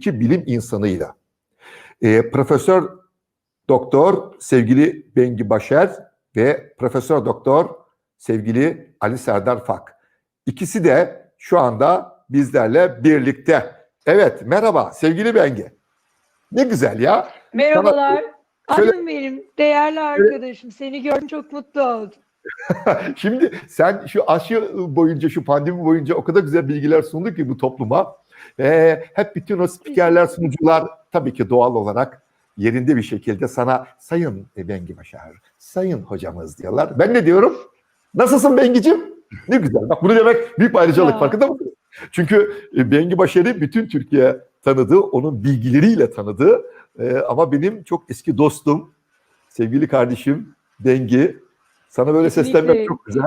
iki bilim insanıyla. Ee, Profesör Doktor sevgili Bengi Başer ve Profesör Doktor sevgili Ali Serdar Fak. İkisi de şu anda bizlerle birlikte. Evet, merhaba sevgili Bengi. Ne güzel ya. Merhabalar. Şöyle- Canım benim, değerli arkadaşım. Seni gördüm çok mutlu oldum. Şimdi sen şu aşı boyunca, şu pandemi boyunca o kadar güzel bilgiler sundun ki bu topluma. Ee, hep bütün o spikerler, sunucular tabii ki doğal olarak yerinde bir şekilde sana Sayın Bengi Başar, Sayın hocamız diyorlar. Ben ne diyorum? Nasılsın Bengi'cim? Ne güzel. Bak bunu demek büyük bir ayrıcalık Ya. farkında mısın? Çünkü e, Bengi Başar'ı bütün Türkiye tanıdı, onun bilgileriyle tanıdı. Ee, ama benim çok eski dostum, sevgili kardeşim Bengi. Sana böyle Kesinlikle. seslenmek çok güzel.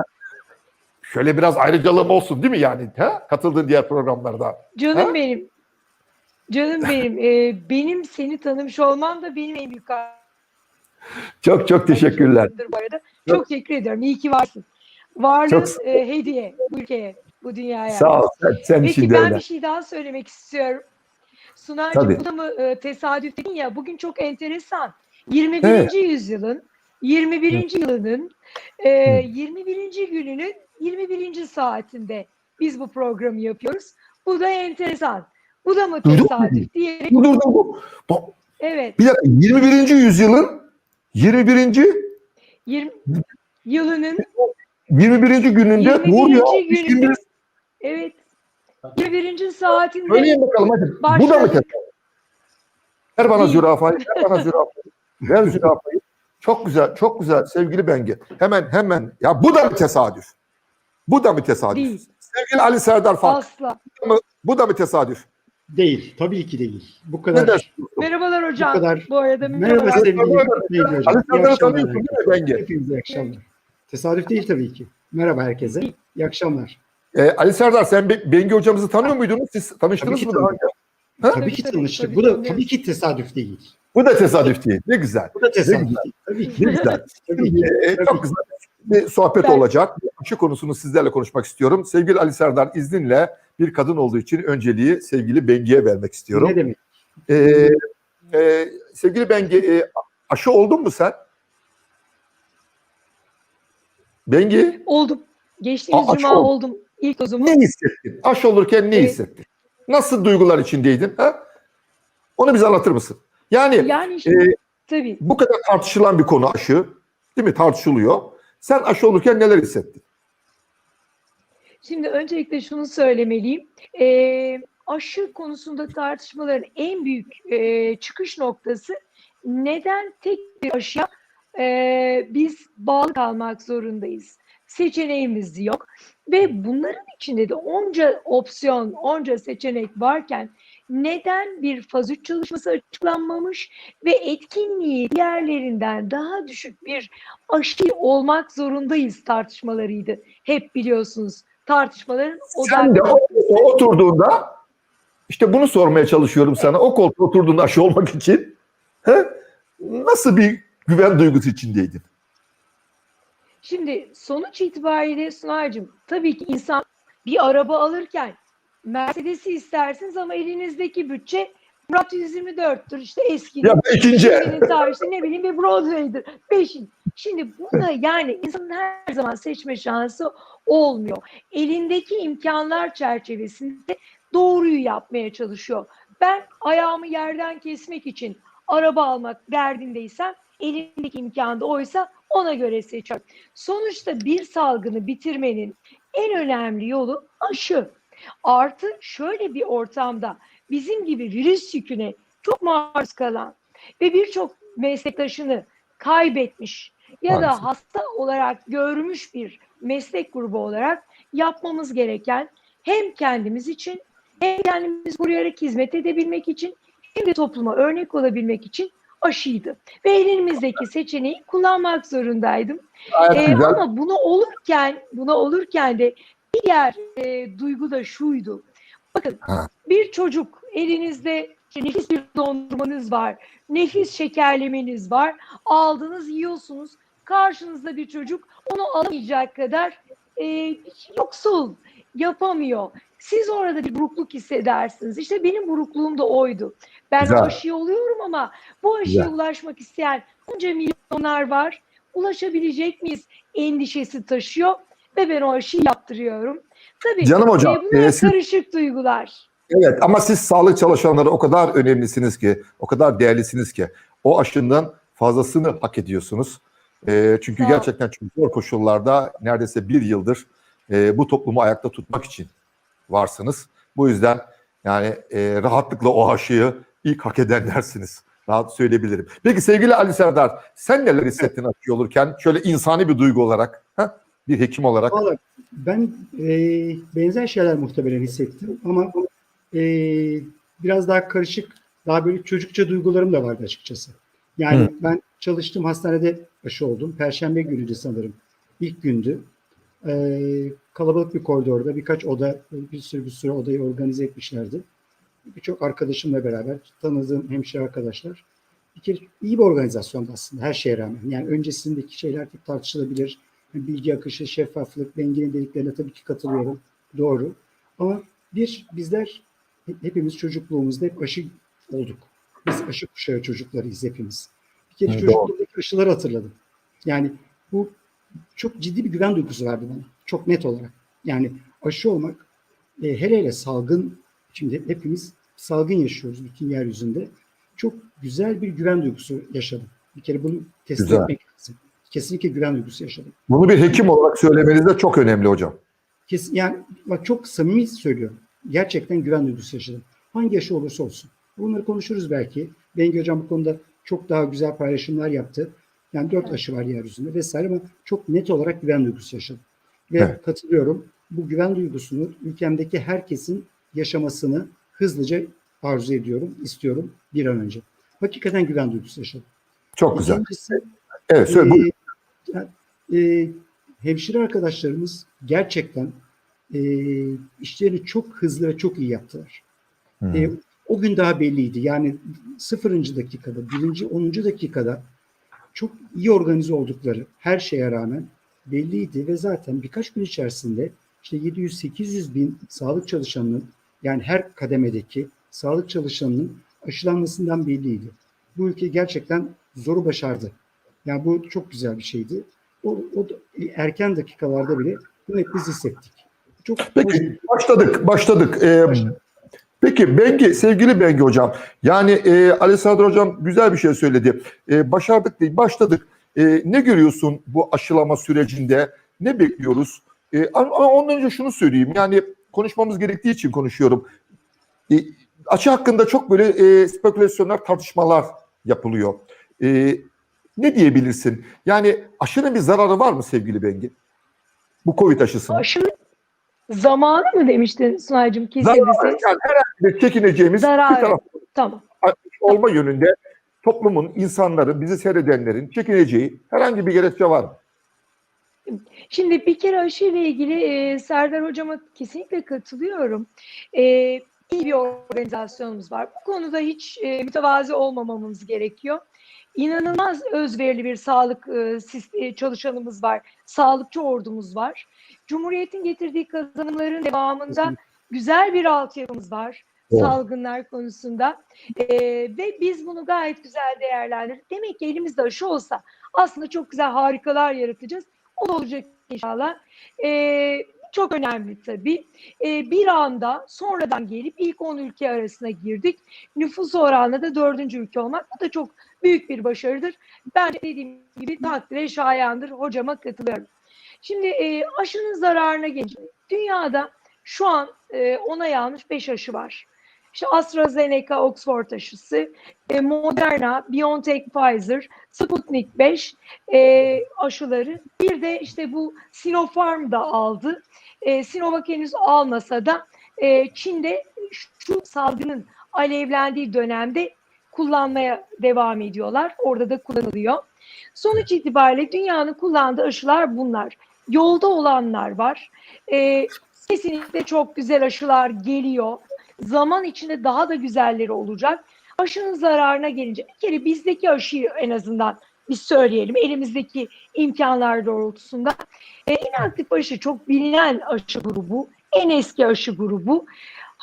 Şöyle biraz ayrıcalığım olsun değil mi yani? Ha? Katıldığın diğer programlarda. Canım Ha? benim. Canım benim. Ee, benim seni tanımış olmam da benim en büyük Çok çok teşekkürler. bu arada. Çok teşekkür ediyorum. İyi ki varsın. Varlığın Çok- e, hediye bu ülkeye, bu dünyaya. Sağ ol. Sen, sen Peki ben öyle. bir şey daha söylemek istiyorum. Sunaycığım bu da mı e, tesadüf dedin ya bugün çok enteresan. 21. Evet. yüzyılın 21. yılının e, Hı. 21. gününün 21. saatinde biz bu programı yapıyoruz. Bu da enteresan. Bu da mı tesadüf diyerek Dur dur dur. Bak, evet bir dakika 21. yüzyılın 21. 20 yılının 21. gününde 21. Nur ya. gününde evet 21. saatinde Söyleyin bakalım hadi. Bu da mı Başladık. tesadüf? Ver bana zürafayı. Ver bana zürafayı. Ver zürafayı. Çok güzel, çok güzel sevgili Bengi. Hemen hemen. Ya bu da mı tesadüf? Bu da mı tesadüf? Değil. Sevgili Ali Serdar Fark. asla. Bu da mı tesadüf? Değil. Tabii ki değil. Bu Ne kadar. Merhabalar hocam. Bu, kadar- arada Merhaba sevgili. Ali İyi Serdar'ı akşamlar tanıyorsun değil mi Bengi? Hepinize iyi akşamlar. Tesadüf değil tabii ki. Merhaba herkese. İyi akşamlar. Ee, Ali Serdar sen Be- Bengi hocamızı tanıyor muydunuz? Siz tanıştınız Tabii mı daha tabii. önce? Ha? Tabii ki tanıştık. tabii, Bu da tabii. tabii ki tesadüf değil. Bu da tesadüf değil. Ne güzel. Bu da tesadüf güzel. değil. Tabii ki. Ne güzel. Tabii ki. Ee, Tabii çok güzel bir sohbet Ben- olacak. Aşı konusunu sizlerle konuşmak istiyorum. Sevgili Ali Serdar izninle bir kadın olduğu için önceliği sevgili Bengi'ye vermek istiyorum. Ne demek? Ee, e, sevgili Bengi e, aşı oldun mu sen? Bengi Oldum. Geçtiğimiz Aa, cuma ol. oldum. İlk dozumu. ne hissettin? Aşı olurken ne Evet. hissettin? Nasıl duygular içindeydin? Ha? Onu bize anlatır mısın? Yani Yani işte, e, tabii. bu kadar tartışılan bir konu aşı. Değil mi? Tartışılıyor. Sen aşı olurken neler hissettin? Şimdi öncelikle şunu söylemeliyim. Ee, aşı konusunda tartışmaların en büyük e, çıkış noktası neden tek bir aşıya e, biz bağlı kalmak zorundayız? Seçeneğimiz yok. Ve bunların içinde de onca opsiyon, onca seçenek varken neden bir faz 3 çalışması açıklanmamış ve etkinliği diğerlerinden daha düşük bir aşı olmak zorundayız tartışmalarıydı. Hep biliyorsunuz tartışmaların Sen de o oturduğunda işte bunu sormaya çalışıyorum sana. O koltuğa oturduğunda aşı olmak için he? nasıl bir güven duygusu içindeydin? Şimdi sonuç itibariyle Sunay'cığım tabii ki insan bir araba alırken Mercedes'i istersiniz ama elinizdeki bütçe Murat 124'tür işte eski. Ya ikinci. İşte ne bileyim bir Broadway'dir. Beşin. Şimdi burada yani insanın her zaman seçme şansı olmuyor. Elindeki imkanlar çerçevesinde doğruyu yapmaya çalışıyor. Ben ayağımı yerden kesmek için araba almak derdindeysem elimdeki imkan da oysa ona göre seçiyorum. Sonuçta bir salgını bitirmenin en önemli yolu aşı. Artı şöyle bir ortamda bizim gibi virüs yüküne çok maruz kalan ve birçok meslektaşını kaybetmiş ya da Maalesef. hasta olarak görmüş bir meslek grubu olarak yapmamız gereken hem kendimiz için hem kendimizi koruyarak hizmet edebilmek için hem de topluma örnek olabilmek için aşıydı. Ve elimizdeki seçeneği kullanmak zorundaydım. Ee, ama buna olurken, buna olurken de diğer e, duygu da şuydu. Bakın Ha. bir çocuk elinizde işte nefis bir dondurmanız var, nefis şekerlemeniz var, aldınız yiyorsunuz. Karşınızda bir çocuk onu alamayacak kadar e, yoksul, yapamıyor. Siz orada bir burukluk hissedersiniz. İşte benim burukluğum da oydu. Ben Güzel. aşıyı oluyorum ama bu aşıya Güzel. ulaşmak isteyen bunca milyonlar var. Ulaşabilecek miyiz endişesi taşıyor ve ben o aşıyı yaptırıyorum. Tabii Canım hocam, e, bunlar e, siz- karışık duygular. Evet ama siz sağlık çalışanları o kadar önemlisiniz ki, o kadar değerlisiniz ki o aşından fazlasını hak ediyorsunuz. Ee, çünkü Sağ ol. gerçekten çok zor koşullarda neredeyse bir yıldır e, bu toplumu ayakta tutmak için varsınız. Bu yüzden yani e, rahatlıkla o aşıyı ilk hak edenlersiniz. Rahat söyleyebilirim. Peki sevgili Ali Serdar sen neler hissettin aşı olurken? Şöyle insani bir duygu olarak? Bir hekim olarak. Vallahi ben e, benzer şeyler muhtemelen hissettim ama e, biraz daha karışık, daha böyle çocukça duygularım da vardı açıkçası. Yani Hı. ben çalıştığım hastanede aşı oldum. Perşembe günüydü sanırım. İlk gündü. E, kalabalık bir koridorda birkaç oda, bir sürü bir sürü odayı organize etmişlerdi. Birçok arkadaşımla beraber tanıdığım hemşire arkadaşlar. Bir kere iyi bir organizasyondu aslında her şeye rağmen. Yani öncesindeki şeyler tartışılabilir. Bilgi akışı, şeffaflık, Bengi'nin dediklerine tabii ki katılıyorum. Doğru. Ama bir, bizler he- hepimiz çocukluğumuzda hep aşı olduk. Biz aşı kuşağı çocuklarıyız hepimiz. Bir kere Hı, çocukluğumdaki aşıları hatırladım. Yani bu çok ciddi bir güven duygusu verdi bana. Çok net olarak. Yani aşı olmak e, hele hele salgın, şimdi hepimiz salgın yaşıyoruz bütün yeryüzünde. Çok güzel bir güven duygusu yaşadım. Bir kere bunu test Güzel. etmek lazım. Kesinlikle güven duygusu yaşadım. Bunu bir hekim olarak söylemeniz de çok önemli hocam. Kesin, yani bak çok samimi söylüyorum. Gerçekten güven duygusu yaşadım. Hangi yaşı olursa olsun. Bunları konuşuruz belki. Bengi Hocam bu konuda çok daha güzel paylaşımlar yaptı. Yani dört aşı var yeryüzünde vesaire ama çok net olarak güven duygusu yaşadım. Ve Evet. katılıyorum. Bu güven duygusunu ülkemdeki herkesin yaşamasını hızlıca arzu ediyorum, istiyorum bir an önce. Hakikaten güven duygusu yaşadım. Çok güzel. İkincisi, Evet söyle buyurun. E, e, hemşire arkadaşlarımız gerçekten e, işlerini çok hızlı ve çok iyi yaptılar. E, o gün daha belliydi. Yani sıfırıncı dakikada, birinci, onuncu dakikada çok iyi organize oldukları her şeye rağmen belliydi ve zaten birkaç gün içerisinde işte 700-800 bin sağlık çalışanının yani her kademedeki sağlık çalışanının aşılanmasından belliydi. Bu ülke gerçekten zoru başardı. Yani bu çok güzel bir şeydi. O, o da- erken dakikalarda bile bunu hep biz hissettik. Çok Peki başladık, başladık. Ee, Başladık. Peki Bengi, sevgili Bengi hocam, yani e, Ali Sadr hocam güzel bir şey söyledi. E, başardık değil, başladık. E, ne görüyorsun bu aşılama sürecinde? Ne bekliyoruz? E, ama ondan önce şunu söyleyeyim, yani konuşmamız gerektiği için konuşuyorum. E, aşı hakkında çok böyle e, spekülasyonlar, tartışmalar yapılıyor. E, ne diyebilirsin? Yani aşının bir zararı var mı sevgili Bengi? Bu Covid aşısının. Aşının zamanı mı demiştin Sunay'cığım? Zararı, yani bir çekineceğimiz Zararı. bir taraf Tamam. olma yönünde toplumun, insanların, bizi seyredenlerin çekineceği herhangi bir gerekçe var mı? Şimdi bir kere aşı ile ilgili e, Serdar Hocam'a kesinlikle katılıyorum. E, iyi bir organizasyonumuz var. Bu konuda hiç e, mütevazi olmamamız gerekiyor. İnanılmaz özverili bir sağlık e, e, çalışanımız var. Sağlıkçı ordumuz var. Cumhuriyetin getirdiği kazanımların devamında güzel bir altyapımız var. Evet. Salgınlar konusunda. E, ve biz bunu gayet güzel değerlendirdik. Demek ki elimizde aşı olsa aslında çok güzel harikalar yaratacağız. O olacak inşallah. Ee, çok önemli tabii. Ee, bir anda sonradan gelip ilk 10 ülke arasına girdik. Nüfus oranında da dördüncü ülke olmak bu da çok büyük bir başarıdır. Ben de dediğim gibi takdire şayandır. Hocama katılıyorum. Şimdi e, aşının zararına gelince dünyada şu an e, onay almış 5 aşı var. İşte AstraZeneca, Oxford aşısı, e, Moderna, BioNTech, Pfizer, Sputnik 5 e, aşıları. Bir de işte bu Sinopharm da aldı. E, Sinovac henüz almasa da e, Çin'de şu salgının alevlendiği dönemde kullanmaya devam ediyorlar. Orada da kullanılıyor. Sonuç itibariyle dünyanın kullandığı aşılar bunlar. Yolda olanlar var. E, kesinlikle çok güzel aşılar geliyor. Zaman içinde daha da güzelleri olacak. Aşının zararına gelince bir kere bizdeki aşıyı en azından biz söyleyelim elimizdeki imkanlar doğrultusunda. E, inaktif aşı çok bilinen aşı grubu. en eski aşı grubu.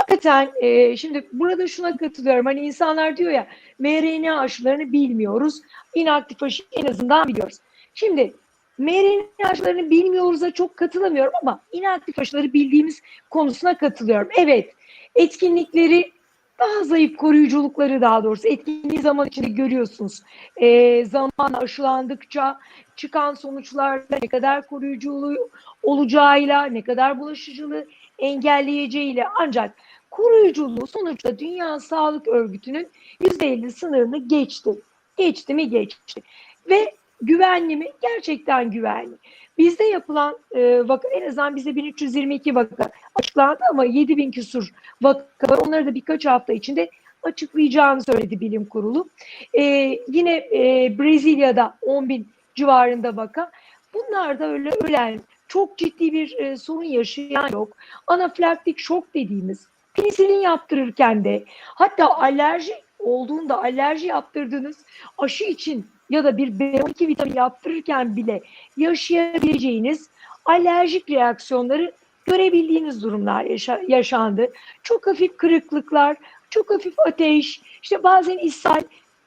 Hakikaten e, şimdi burada şuna katılıyorum. Hani insanlar diyor ya mRNA aşılarını bilmiyoruz. İnaktif aşı en azından biliyoruz. Şimdi mRNA aşılarını bilmiyoruz'a çok katılamıyorum ama inaktif aşıları bildiğimiz konusuna katılıyorum. Evet etkinlikleri daha zayıf koruyuculukları daha doğrusu etkinliği zaman içinde görüyorsunuz. Ee, zaman aşılandıkça çıkan sonuçlarla ne kadar koruyuculuğu olacağıyla ne kadar bulaşıcılığı engelleyeceğiyle ancak koruyuculuğu sonuçta Dünya Sağlık Örgütü'nün %50 sınırını geçti. Geçti mi geçti. Ve güvenli mi? Gerçekten güvenli. Bizde yapılan e, vaka en azından bizde 1322 vaka açıklandı ama 7000 küsur vaka var. Onları da birkaç hafta içinde açıklayacağını söyledi bilim kurulu. E, yine e, Brezilya'da 10 bin civarında vaka. Bunlar da öyle ölen çok ciddi bir e, sorun yaşayan yok. Anafilaktik şok dediğimiz penisilin yaptırırken de hatta alerji olduğunda alerji yaptırdığınız aşı için ya da bir B12 vitamin yaptırırken bile yaşayabileceğiniz alerjik reaksiyonları görebildiğiniz durumlar yaşa- yaşandı. Çok hafif kırıklıklar, çok hafif ateş, işte bazen ishal,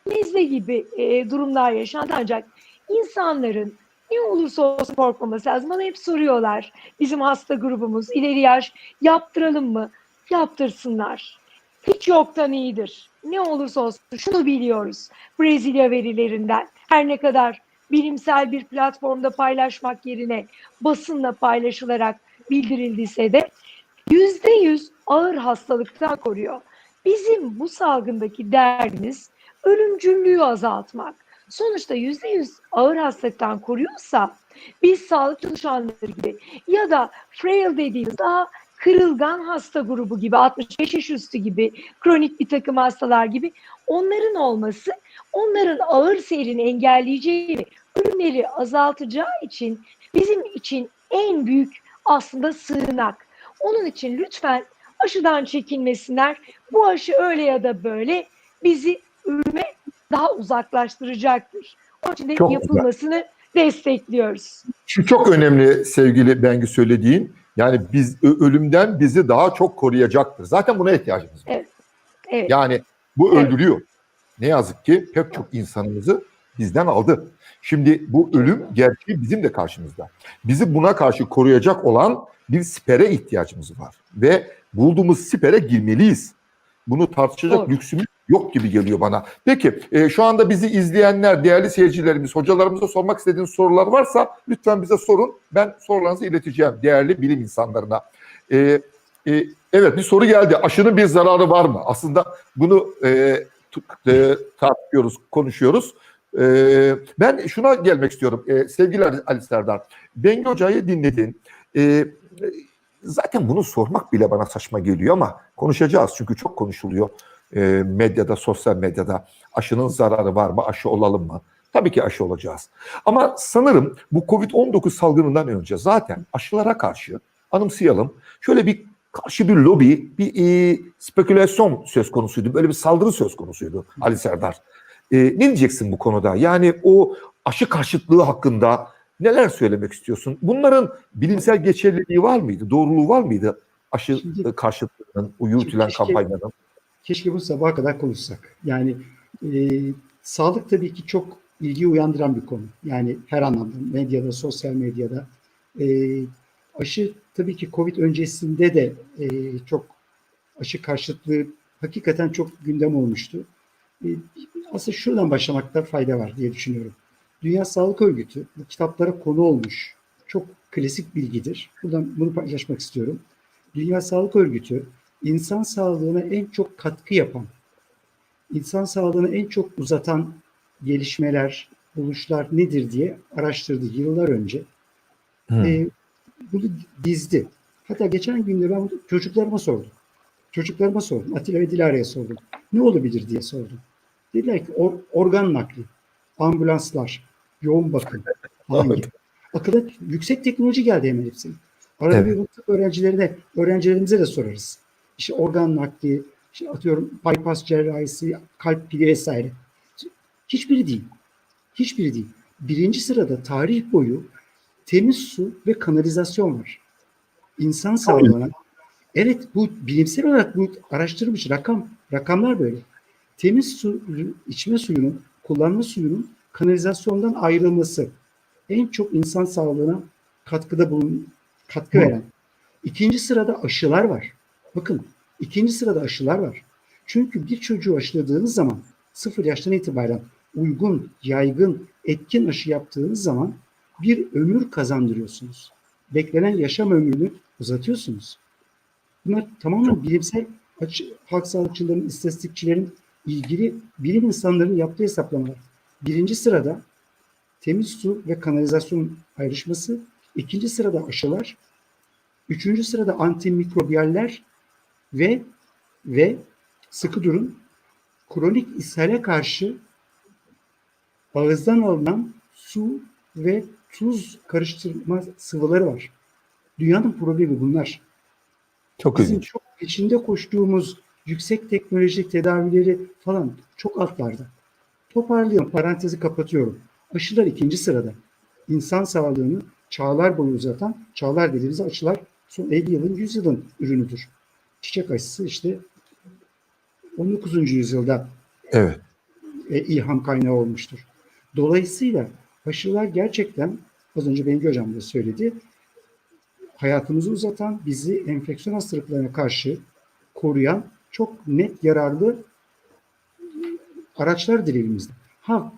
nezle gibi e, durumlar yaşandı ancak insanların ne olursa olsun korkmaması lazım. Bana hep soruyorlar bizim hasta grubumuz ileri yaş yaptıralım mı? Yaptırsınlar. Hiç yoktan iyidir. Ne olursa olsun şunu biliyoruz Brezilya verilerinden. Her ne kadar bilimsel bir platformda paylaşmak yerine basınla paylaşılarak bildirildiyse de yüzde yüz ağır hastalıktan koruyor. Bizim bu salgındaki derdimiz ölümcüllüğü azaltmak. Sonuçta yüzde yüz ağır hastalıktan koruyorsa biz sağlık çalışanları gibi ya da frail dediğimiz daha kırılgan hasta grubu gibi 65 yaş üstü gibi kronik bir takım hastalar gibi onların olması onların ağır seyrini engelleyeceği ölümleri azaltacağı için bizim için en büyük aslında sığınak. Onun için lütfen aşıdan çekinmesinler. Bu aşı öyle ya da böyle bizi ölüme daha uzaklaştıracaktır. Onun için de Çok güzel. yapılmasını destekliyoruz. Şu çok önemli sevgili Bengü söylediğin. Yani biz ölümden bizi daha çok koruyacaktır. Zaten buna ihtiyacımız var. Evet. Yani bu Evet. öldürüyor. Ne yazık ki pek çok insanımızı bizden aldı. Şimdi bu ölüm gerçeği bizim de karşımızda. Bizi buna karşı koruyacak olan bir sipere ihtiyacımız var. Ve bulduğumuz sipere girmeliyiz. Bunu tartışacak Doğru. lüksümüz yok gibi geliyor bana. Peki e, şu anda bizi izleyenler, değerli seyircilerimiz, hocalarımıza sormak istediğiniz sorular varsa lütfen bize sorun. Ben sorularınızı ileteceğim değerli bilim insanlarına. E, e, evet bir soru geldi. Aşının bir zararı var mı? Aslında bunu e, e, tartışıyoruz, konuşuyoruz. E, ben şuna gelmek istiyorum. E, sevgili Ali Serdar, Bengi Hoca'yı dinledin. E, zaten bunu sormak bile bana saçma geliyor ama konuşacağız çünkü çok konuşuluyor e, medyada, sosyal medyada. Aşının zararı var mı? Aşı olalım mı? Tabii ki aşı olacağız. Ama sanırım bu Covid-19 salgınından önce zaten aşılara karşı anımsayalım. Şöyle bir karşı bir lobi, bir e, spekülasyon söz konusuydu. Böyle bir saldırı söz konusuydu Ali Serdar. E, ne diyeceksin bu konuda? Yani o aşı karşıtlığı hakkında neler söylemek istiyorsun? Bunların bilimsel geçerliliği var mıydı? Doğruluğu var mıydı? Aşı Şimdi- karşıtlığının, yürütülen kampanyanın. Keşke bu sabaha kadar konuşsak. Yani e, sağlık tabii ki çok ilgi uyandıran bir konu. Yani her anlamda medyada, sosyal medyada. E, aşı tabii ki Covid öncesinde de e, çok aşı karşıtlığı hakikaten çok gündem olmuştu. E, aslında şuradan başlamakta fayda var diye düşünüyorum. Dünya Sağlık Örgütü bu kitaplara konu olmuş çok klasik bilgidir. Buradan bunu paylaşmak istiyorum. Dünya Sağlık Örgütü insan sağlığına en çok katkı yapan, insan sağlığını en çok uzatan gelişmeler, buluşlar nedir diye araştırdı yıllar önce. Hı. Ee, bunu dizdi. Hatta geçen günde ben çocuklarıma sordum. Çocuklarıma sordum. Atilla ve Dilara'ya sordum. Ne olabilir diye sordum. Dediler ki or- organ nakli, ambulanslar, yoğun bakım gibi. Akılda yüksek teknoloji geldi hemen hepsinin. Arada Evet. bir öğrencilerine, öğrencilerimize de sorarız. İşte organ nakli, işte atıyorum bypass cerrahisi, kalp pili vesaire. Hiçbiri değil. Hiçbiri değil. Birinci sırada tarih boyu temiz su ve kanalizasyon var. İnsan sağlığına Evet bu bilimsel olarak bu araştırılmış rakam rakamlar böyle. Temiz su içme suyunun, kullanma suyunun kanalizasyondan ayrılması en çok insan sağlığına katkıda bulun katkı Hı. veren. İkinci sırada aşılar var. Bakın ikinci sırada aşılar var. Çünkü bir çocuğu aşıladığınız zaman sıfır yaştan itibaren uygun, yaygın, etkin aşı yaptığınız zaman bir ömür kazandırıyorsunuz. Beklenen yaşam ömrünü uzatıyorsunuz. Bunlar tamamen bilimsel halk sağlıkçıların, istatistikçilerin ilgili bilim insanlarının yaptığı hesaplamalar. Birinci sırada temiz su ve kanalizasyon ayrışması, ikinci sırada aşılar, üçüncü sırada antimikrobiyaller ve ve sıkı durun kronik ishale karşı ağızdan alınan su ve tuz karıştırma sıvıları var. Dünyanın problemi bunlar. Çok Bizim ilginç. çok peşinde koştuğumuz yüksek teknolojik tedavileri falan çok altlarda. Toparlıyorum, parantezi kapatıyorum. Aşılar ikinci sırada. İnsan sağlığını çağlar boyu uzatan, çağlar dediğimiz aşılar son 50 yılın, 100 yılın ürünüdür. Çiçek aşısı işte 19. yüzyılda Evet. e, ilham kaynağı olmuştur. Dolayısıyla aşılar gerçekten az önce Bengi Hocam da söyledi. Hayatımızı uzatan, bizi enfeksiyon hastalıklarına karşı koruyan çok net yararlı araçlardır elimizde. Ha,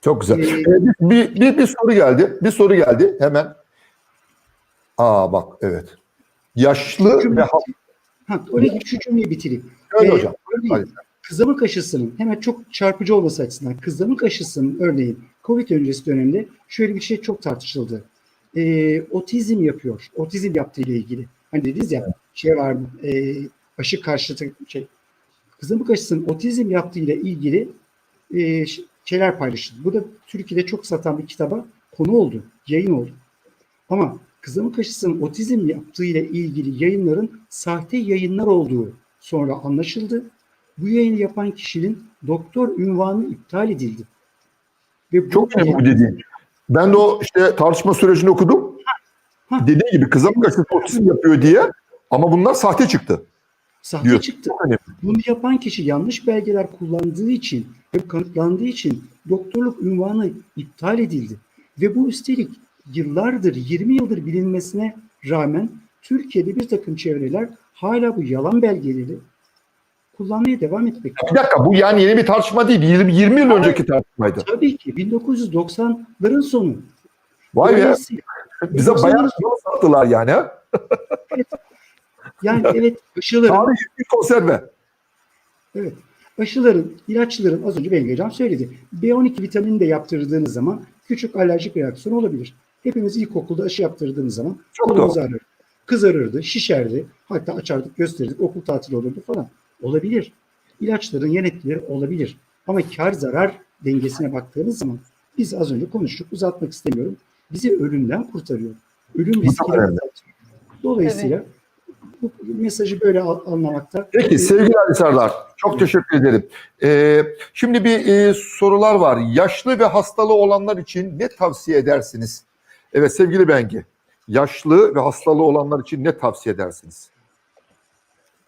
Çok güzel. Ee, bir, bir, bir soru geldi. Bir soru geldi hemen. Aa bak evet. Yaşlı ve ha- ha oraya şu cümleyi bitireyim. Öyle Ee, hocam. örneğin, kızamık aşısının hemen çok çarpıcı olması açısından kızamık aşısının örneğin COVID öncesi dönemde şöyle bir şey çok tartışıldı. Ee, otizm yapıyor. Otizm yaptığı ile ilgili. Hani dediniz ya şey var mı? E, aşı karşıtı şey. Kızamık aşısının otizm yaptığı ile ilgili e, şeyler paylaşıldı. Bu da Türkiye'de çok satan bir kitaba konu oldu. Yayın oldu. Ama kızamık aşısının otizm yaptığı ile ilgili yayınların sahte yayınlar olduğu sonra anlaşıldı. Bu yayını yapan kişinin doktor ünvanı iptal edildi. Ve bu Çok önemli bu dediğin. Ben de o işte tartışma sürecini okudum. Ha. Dediği gibi kızamık aşısı otizm yapıyor diye ama bunlar sahte çıktı. sahte diyor. çıktı. Bunu yapan kişi yanlış belgeler kullandığı için ve kanıtlandığı için doktorluk ünvanı iptal edildi. Ve bu üstelik yıllardır, 20 yıldır bilinmesine rağmen Türkiye'de bir takım çevreler hala bu yalan belgeleri kullanmaya devam etmekte. Bir dakika bu yani yeni bir tartışma değil. 20, 20 yıl önceki tartışmaydı. Tabii ki 1990'ların sonu. Vay be. Bize bayağı yol sattılar yani. ha. Yani evet aşıların, Tarih bir konserve. evet, aşıların, ilaçların az önce Bengi Hocam söyledi. B12 vitamini de yaptırdığınız zaman küçük alerjik reaksiyon olabilir. Hepimiz ilkokulda aşı yaptırdığımız zaman Çok kolumuz doğru. ağrır, kızarırdı, şişerdi. Hatta açardık, gösterirdik, okul tatili olurdu falan. Olabilir. İlaçların yan etkileri olabilir. Ama kar zarar dengesine baktığınız zaman biz az önce konuştuk, uzatmak istemiyorum. Bizi ölümden kurtarıyor. Ölüm riskini azaltıyor. Dolayısıyla bu mesajı böyle anlamakta. Peki sevgili Ali Serdar çok teşekkür ederim. Ee, şimdi bir e, sorular var. Yaşlı ve hastalığı olanlar için ne tavsiye edersiniz? Evet sevgili Bengi. Yaşlı ve hastalığı olanlar için ne tavsiye edersiniz?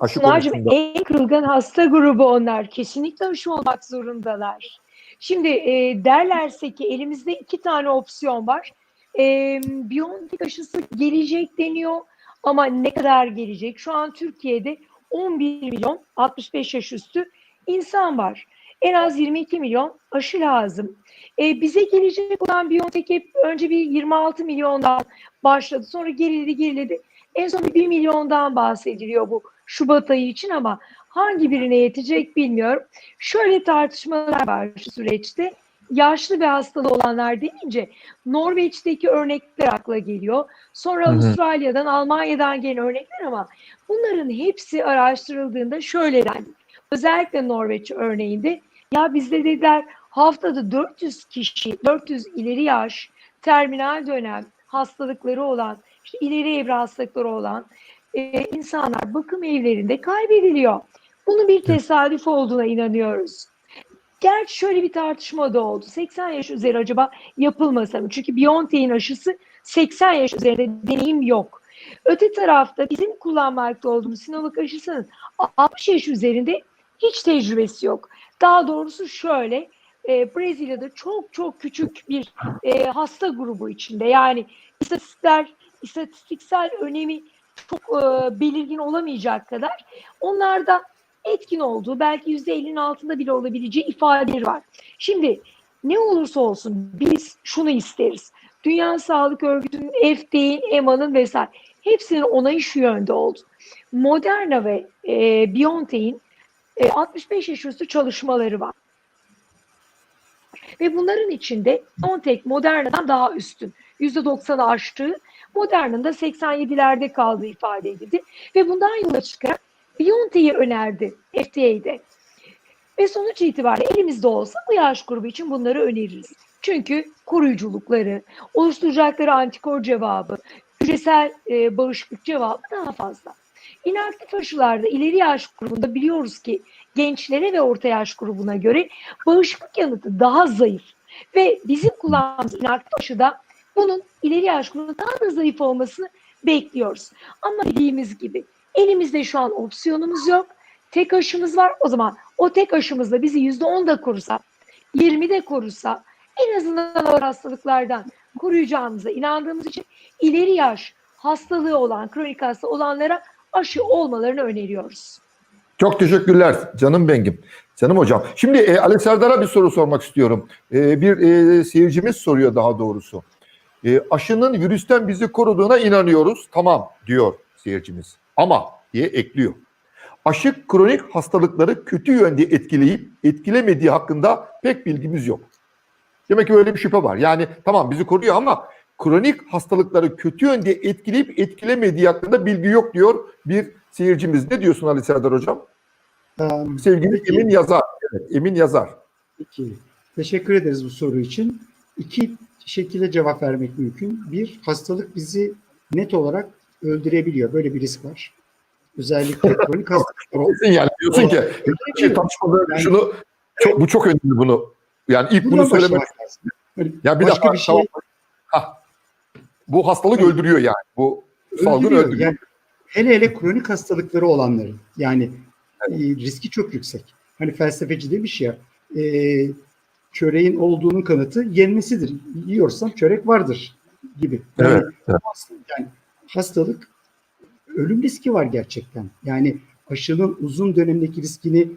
Aşı Pınar'cığım konusunda. en kırılgan hasta grubu onlar. Kesinlikle aşı olmak zorundalar. Şimdi e, derlerse ki elimizde iki tane opsiyon var. E, Biontech aşısı gelecek deniyor ama ne kadar gelecek? Şu an Türkiye'de 11 milyon 65 yaş üstü insan var. En az 22 milyon aşı lazım. E, bize gelecek olan Biontech hep önce bir 26 milyondan başladı. Sonra geriledi geriledi. En son bir 1 milyondan bahsediliyor bu Şubat ayı için ama hangi birine yetecek bilmiyorum. Şöyle tartışmalar var şu süreçte. Yaşlı ve hastalı olanlar deyince Norveç'teki örnekler akla geliyor. Sonra Hı hı. Avustralya'dan, Almanya'dan gelen örnekler ama bunların hepsi araştırıldığında şöyle dendi. Özellikle Norveç örneğinde ya bizde dediler haftada 400 kişi, 400 ileri yaş, terminal dönem hastalıkları olan, işte ileri evre hastalıkları olan e, insanlar bakım evlerinde kaybediliyor. Bunun bir tesadüf olduğuna inanıyoruz. Gerçi şöyle bir tartışma da oldu. 80 yaş üzeri acaba yapılmasa mı? Çünkü BioNTech'in aşısı 80 yaş üzerinde deneyim yok. Öte tarafta bizim kullanmakta olduğumuz Sinovac aşısının 60 yaş üzerinde hiç tecrübesi yok. Daha doğrusu şöyle, e, Brezilya'da çok çok küçük bir e, hasta grubu içinde yani istatistikler, istatistiksel önemi çok e, belirgin olamayacak kadar onlarda etkin olduğu belki %50'nin altında bile olabileceği ifadeleri var. Şimdi ne olursa olsun biz şunu isteriz. Dünya Sağlık Örgütü'nün, FDA'nin, EMA'nın vesaire hepsinin onayı şu yönde oldu. Moderna ve e, BioNTech'in e, 65 yaş üstü çalışmaları var. Ve bunların içinde BioNTech Moderna'dan daha üstün. %90'ı aştığı, Moderna'nın da 87'lerde kaldığı ifade edildi. Ve bundan yola çıkarak BioNTech'i önerdi FDA'de. Ve sonuç itibariyle elimizde olsa bu yaş grubu için bunları öneririz. Çünkü koruyuculukları, oluşturacakları antikor cevabı, hücresel e, bağışıklık cevabı daha fazla. İnaktif aşılarda ileri yaş grubunda biliyoruz ki gençlere ve orta yaş grubuna göre bağışıklık yanıtı daha zayıf. Ve bizim kullandığımız inaktif aşıda bunun ileri yaş grubunda daha da zayıf olmasını bekliyoruz. Ama dediğimiz gibi elimizde şu an opsiyonumuz yok. Tek aşımız var. O zaman o tek aşımızla bizi %10 da korusa, 20 de korusa en azından ağır hastalıklardan koruyacağımıza inandığımız için ileri yaş hastalığı olan, kronik hasta olanlara aşı olmalarını öneriyoruz. Çok teşekkürler canım Bengim. Canım hocam. Şimdi e, Ali Serdar'a bir soru sormak istiyorum. E, bir e, seyircimiz soruyor daha doğrusu. E, aşının virüsten bizi koruduğuna inanıyoruz. Tamam diyor seyircimiz. Ama diye ekliyor. Aşı kronik hastalıkları kötü yönde etkileyip etkilemediği hakkında pek bilgimiz yok. Demek ki öyle bir şüphe var. Yani tamam bizi koruyor ama kronik hastalıkları kötü yönde etkileyip etkilemediği hakkında bilgi yok diyor bir seyircimiz. Ne diyorsun Ali Serdar hocam? Um, Sevgili Peki. Emin Yazar. Evet, Emin Yazar. Peki. Teşekkür ederiz bu soru için. İki şekilde cevap vermek mümkün. Bir, hastalık bizi net olarak öldürebiliyor. Böyle bir risk var. Özellikle kronik hastalıklar yani diyorsun ki şey, tartışmada Yani- şunu çok, bu çok önemli bunu. Yani ilk bunu söylemek. lazım. Hani Ya bir başka dakika bir şey tamam. Hah. Bu hastalık Evet. öldürüyor yani. Bu salgın öldürüyor. öldürüyor. Yani hele hele kronik hastalıkları olanların yani e, riski çok yüksek. Hani felsefeci demiş ya e, çöreğin olduğunun kanıtı yenmesidir. Yiyorsam çörek vardır gibi. Yani, Evet, evet. yani hastalık ölüm riski var gerçekten. Yani aşının uzun dönemdeki riskini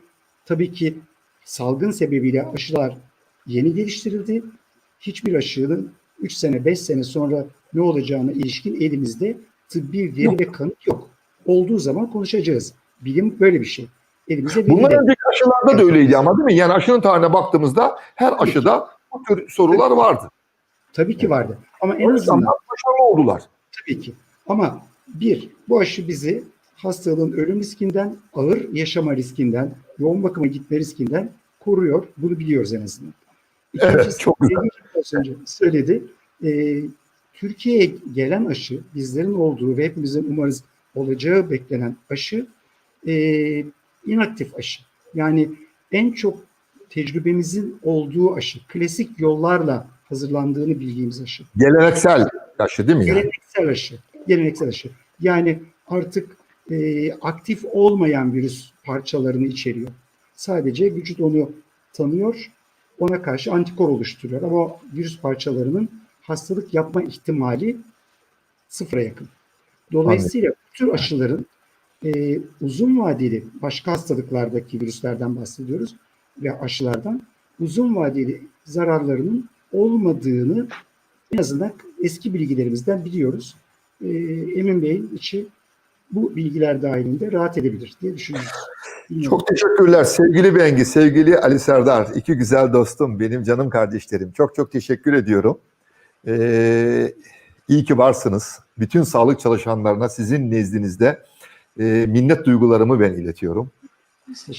tabii ki salgın sebebiyle aşılar yeni geliştirildi. Hiçbir aşının 3 sene 5 sene sonra ne olacağına ilişkin elimizde tıbbi veri Yok. ve kanıt yok. Olduğu zaman konuşacağız. Bilim böyle bir şey. Elimizde Bunlar de- önceki aşılarda da öyleydi ama değil mi? Yani aşının tarihine baktığımızda her aşıda bu tür sorular vardı. tabii ki vardı. Ama en azından başarılı oldular. Tabii ki. Ama bir, bu aşı bizi hastalığın ölüm riskinden, ağır yaşama riskinden, yoğun bakıma gitme riskinden koruyor. Bunu biliyoruz en azından. Evet, çok güzel. önce söyledi. e, Türkiye'ye gelen aşı, bizlerin olduğu ve hepimizin umarız olacağı beklenen aşı e, inaktif aşı. Yani en çok tecrübemizin olduğu aşı, klasik yollarla hazırlandığını bildiğimiz aşı. Geleneksel aşı değil mi? Yani? Geleneksel aşı. Geleneksel aşı. Yani artık e, aktif olmayan virüs parçalarını içeriyor. Sadece vücut onu tanıyor, ona karşı antikor oluşturuyor. Ama virüs parçalarının hastalık yapma ihtimali sıfıra yakın. Dolayısıyla bu tür aşıların e, uzun vadeli başka hastalıklardaki virüslerden bahsediyoruz ve aşılardan uzun vadeli zararlarının olmadığını en azından eski bilgilerimizden biliyoruz. Ee, Emin Bey'in içi bu bilgiler dahilinde rahat edebilir diye düşünüyoruz. Çok teşekkürler sevgili Bengi, sevgili Ali Serdar. iki güzel dostum, benim canım kardeşlerim. Çok çok teşekkür ediyorum. Ee, iyi ki varsınız. Bütün sağlık çalışanlarına sizin nezdinizde e, minnet duygularımı ben iletiyorum.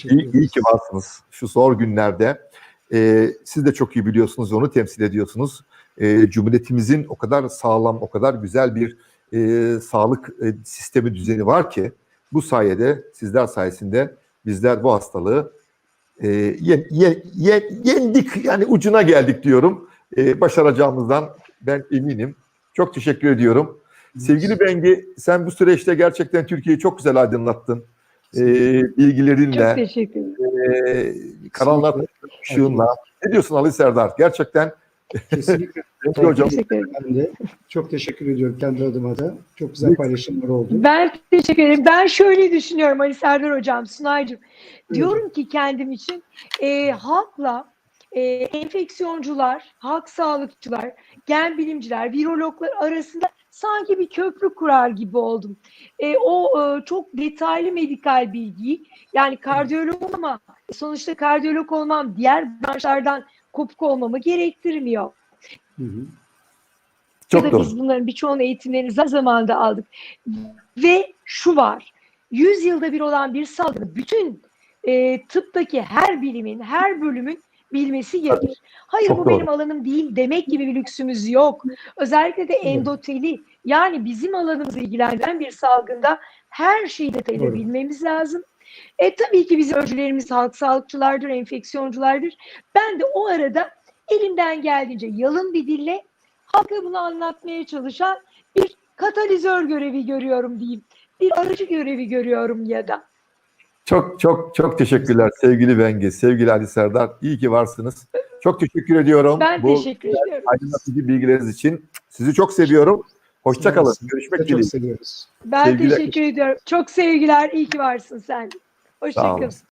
İyi, iyi ki varsınız şu zor günlerde. Ee, siz de çok iyi biliyorsunuz, onu temsil ediyorsunuz. Ee, Cumhuriyetimizin o kadar sağlam, o kadar güzel bir e, sağlık e, sistemi düzeni var ki bu sayede, sizler sayesinde bizler bu hastalığı e, yen, yen- yen- yendik, yani ucuna geldik diyorum. E, başaracağımızdan ben eminim. Çok teşekkür ediyorum. Sevgili Bengi, sen bu süreçte gerçekten Türkiye'yi çok güzel aydınlattın. Ee, bilgilerinle, Çok teşekkür ederim. e, kanallar ışığınla. Ne diyorsun Ali Serdar? Gerçekten Kesinlikle. Hocam Teşekkür ederim. Ben de çok teşekkür ediyorum kendi adıma da. Çok güzel paylaşımlar oldu. Ben teşekkür ederim. Ben şöyle düşünüyorum Ali Serdar Hocam, Sunay'cığım. Diyorum ki kendim için e, halkla e, enfeksiyoncular, halk sağlıkçılar, gen bilimciler, virologlar arasında sanki bir köprü kurar gibi oldum. E, o e, çok detaylı medikal bilgiyi yani kardiyolog ama sonuçta kardiyolog olmam diğer branşlardan kopuk olmamı gerektirmiyor. Hı hı. çok ya da doğru. biz bunların birçoğunu eğitimlerini zaman zamanda aldık. Ve şu var, 100 yılda bir olan bir salgını bütün e, tıptaki her bilimin, her bölümün bilmesi gerekir. Hayır Çok bu doğru. benim alanım değil demek gibi bir lüksümüz yok. Özellikle de endoteli yani bizim alanımızı ilgilendiren bir salgında her şeyi detaylı Doğru. bilmemiz lazım. E tabii ki bizim öncülerimiz halk sağlıkçılardır, enfeksiyonculardır. Ben de o arada elimden geldiğince yalın bir dille halka bunu anlatmaya çalışan bir katalizör görevi görüyorum diyeyim. Bir aracı görevi görüyorum ya da. Çok çok çok teşekkürler sevgili Bengi, sevgili Ali Serdar. İyi ki varsınız. Çok teşekkür ediyorum Ben bu teşekkür ediyorum. aydınlatıcı bilgileriniz için. Sizi çok seviyorum. Hoşça kalın. Görüşmek Çok dileğiyle. seviyoruz. Ben Sevgiler. teşekkür ediyorum. Çok sevgiler. İyi ki varsın sen. Sağ olun. Hoşçakalın.